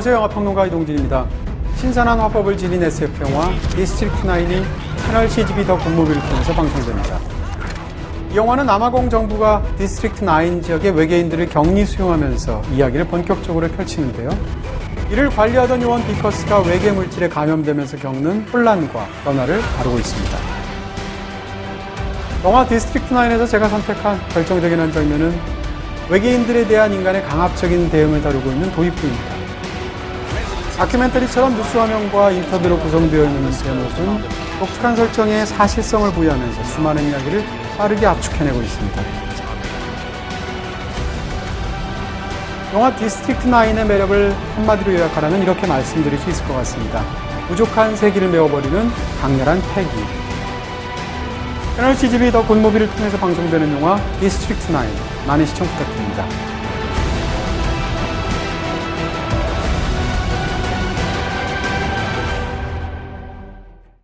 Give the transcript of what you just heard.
안녕하세요. 영화평론가 이동진입니다. 신선한 화법을 지닌 SF 영화 디스트릭트 9이 채널 CGV 더 군무비를 통해서 방송됩니다. 이 영화는 남아공 정부가 디스트릭트 9 지역의 외계인들을 격리 수용하면서 이야기를 본격적으로 펼치는데요. 이를 관리하던 요원 비커스가 외계 물질에 감염되면서 겪는 혼란과 변화를 다루고 있습니다. 영화 디스트릭트 9에서 제가 선택한 결정적인 한 장면은 외계인들에 대한 인간의 강압적인 대응을 다루고 있는 도입부입니다. 다큐멘터리처럼 뉴스 화면과 인터뷰로 구성되어 있는 제목은 독특한 설정에 사실성을 부여하면서 수많은 이야기를 빠르게 압축해내고 있습니다. 영화 디스트릭트 9의 매력을 한마디로 요약하라면 이렇게 말씀드릴 수 있을 것 같습니다. 부족한 세기를 메워버리는 강렬한 패기. 채널 CGV 더 굿모비를 통해서 방송되는 영화 디스트릭트 9 많은 시청 부탁드립니다.